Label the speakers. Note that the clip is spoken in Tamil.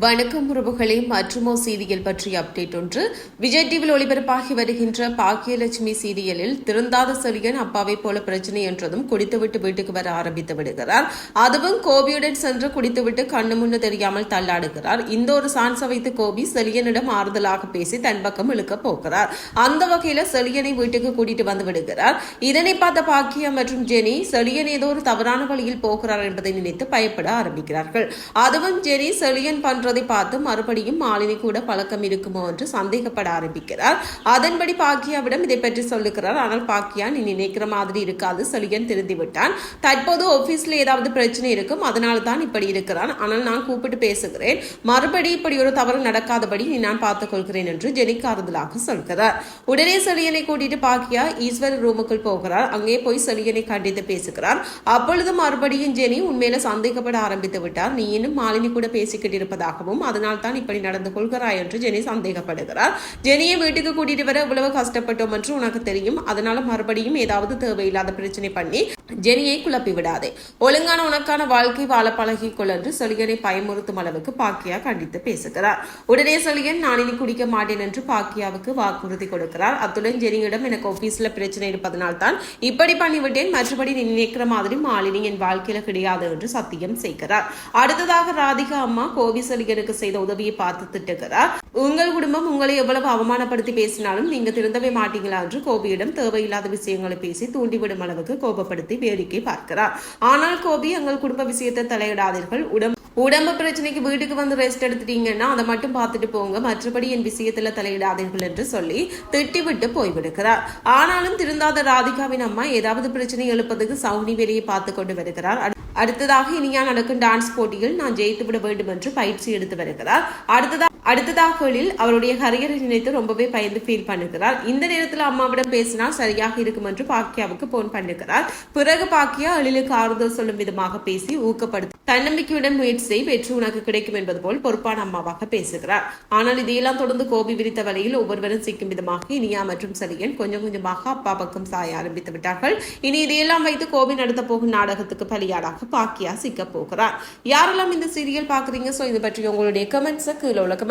Speaker 1: வணக்கம் உறவுகளே மற்றுமோ சீரியல் பற்றிய அப்டேட் ஒன்று. விஜய் டிவியில் ஒளிபரப்பாகி வருகின்ற பாக்கியலட்சுமி சீரியலில் திருந்தாத செழியன் அப்பாவை போல பிரச்சனை என்றதும் குடித்துவிட்டு வீட்டுக்கு வர ஆரம்பித்து விடுகிறார். அதுவும் கோபியுடன் சென்று குடித்துவிட்டு கண்ணு முன்னு தெரியாமல் தள்ளாடுகிறார். இந்த ஒரு சான்ஸை வைத்து கோபி செழியனிடம் ஆறுதலாக பேசி தன் பக்கம் இழுக்க போகிறார். அந்த வகையில செழியனை வீட்டுக்கு கூட்டிட்டு வந்து விடுகிறார். இதனை பார்த்த பாக்கியா மற்றும் ஜெனி செழியன் ஏதோ ஒரு தவறான வழியில் போகிறார் என்பதை நினைத்து பயப்பட ஆரம்பிக்கிறார்கள். அதுவும் ஜெனி செழியன் பண்றதை பார்த்து மறுபடியும் மாலினி கூட பழக்கம் இருக்குமோ என்று சந்தேகப்பட ஆரம்பிக்கிறார். அதன்படி பாக்கியாவிடம் இதை பற்றி சொல்லுகிறார். ஆனால் பாக்கியா நீ நினைக்கிற மாதிரி இருக்காது சொல்லியன் திருந்தி விட்டான் தற்போது ஆபீஸ்ல ஏதாவது பிரச்சனை இருக்கும் அதனால தான் இப்படி இருக்கிறான். ஆனால் நான் கூப்பிட்டு பேசுகிறேன். மறுபடி இப்படி ஒரு தவறு நடக்காதபடி நீ நான் பார்த்துக் கொள்கிறேன் என்று ஜெனிக்கு ஆறுதலாக சொல்கிறார். உடனே செழியனை கூட்டிட்டு பாக்கியா ஈஸ்வர் ரூமுக்குள் போகிறார். அங்கே போய் செழியனை கண்டித்து பேசுகிறார். அப்பொழுது மறுபடியும் ஜெனி உண்மையில சந்தேகப்பட ஆரம்பித்து விட்டார். நீ இன்னும் மாலினி கூட பேசிக்கிட்டு இருப்பதாகவும் அதனால் தான் இப்படி நடந்து கொள்கிறாய் என்று ஜெனி சந்தேகப்படுகிறார். ஜெனியை வீட்டுக்கு கூட்டிட்டு வர இவ்வளவு கஷ்டப்பட்டோம் என்று உனக்கு தெரியும். அதனால மறுபடியும் ஏதாவது தேவையில்லாத பிரச்சனை பண்ணி ஜெனியை குழப்பி விடாதே. ஒழுங்கான உனக்கான வாழ்க்கை வாழ பழகிக்கொள் என்று செழியனை பயமுறுத்தும் அளவுக்கு பாக்கியா கண்டித்து பேசுகிறார். உடனே செழியன் நான் இனி குடிக்க மாட்டேன் என்று பாக்கியாவுக்கு வாக்குறுதி கொடுக்கிறார். அத்துடன் ஜெனியிடம் எனக்கு ஆபீஸ்ல பிரச்சனை இருப்பதனால் தான் இப்படி பண்ணிவிட்டேன். மற்றபடி நீ நினைக்கிற மாதிரி மாலினி என் வாழ்க்கையில கிடையாது என்று சத்தியம் செய்கிறார். அடுத்ததாக ராதிகா அம்மா கோவி செழியனுக்கு செய்த உதவியை பார்த்து திட்டுகிறார். உங்கள் குடும்பம் உங்களை எவ்வளவு அவமானப்படுத்தி பேசினாலும் நீங்க திருந்தவே மாட்டீங்களா என்று கோபியிடம் தேவையில்லாத விஷயங்களை பேசி தூண்டிவிடும் அளவுக்கு கோபப்படுத்தி வேடிக்கை பார்க்கிறார். ஆனால் கோபி எங்கள் குடும்ப விஷயத்தை தலையிடாதீர்கள். உடம்பு உடம்பு பிரச்சனைக்கு வீட்டுக்கு வந்து ரெஸ்ட் எடுத்துட்டீங்கன்னா அதை மட்டும் பார்த்துட்டு போங்க. மற்றபடி என் விஷயத்துல தலையிடாதீர்கள் என்று சொல்லி திட்டிவிட்டு போய்விடுகிறார். ஆனாலும் திருந்தாத ராதிகாவின் அம்மா ஏதாவது பிரச்சனை எழுப்பதுக்கு சவுனி வேலையை பார்த்து கொண்டு வருகிறார். அடு- அடுத்ததாக இனியா நடக்கும் டான்ஸ் போட்டியில் நான் ஜெயித்து விட வேண்டும் என்று பயிற்சி எடுத்து வருகிறார். அடுத்ததாக அடுத்ததாகளில் அவருடைய கரியரை நினைத்து ரொம்பவே பயந்து ஃபீல் பண்ணுகிறார் இந்த நேரத்தில் அம்மாவிடம் பேசினால் சரியாக இருக்கும் என்று பாக்கியாவுக்கு போன் பண்ணுகிறார் பிறகு பாக்கியா அழிலுக்கு ஆறுதல் சொல்லும் விதமாக பேசி ஊக்கப்படுத்த தன்னம்பிக்கையுடன் முயற்சி செய் வெற்றி உனக்கு கிடைக்கும் என்பது போல் பொறுப்பான அம்மாவாக பேசுகிறார். ஆனால் இதையெல்லாம் தொடர்ந்து கோபி விரித்த வலையில் ஒவ்வொருவரும் சிக்கும் விதமாக இனியா மற்றும் சரியன் கொஞ்சம் கொஞ்சமாக அப்பா பக்கம் சாய ஆரம்பித்து விட்டார்கள். இனி இதையெல்லாம் வைத்து கோபி நடத்த போகும் நாடகத்துக்கு பலியாளாக பாக்கியா சிக்க போகிறார். யாரெல்லாம் இந்த சீரியல் பாக்குறீங்க சோ இது பற்றி உங்களுடைய கமெண்ட்ஸை கீழே உள்ள கமெண்ட்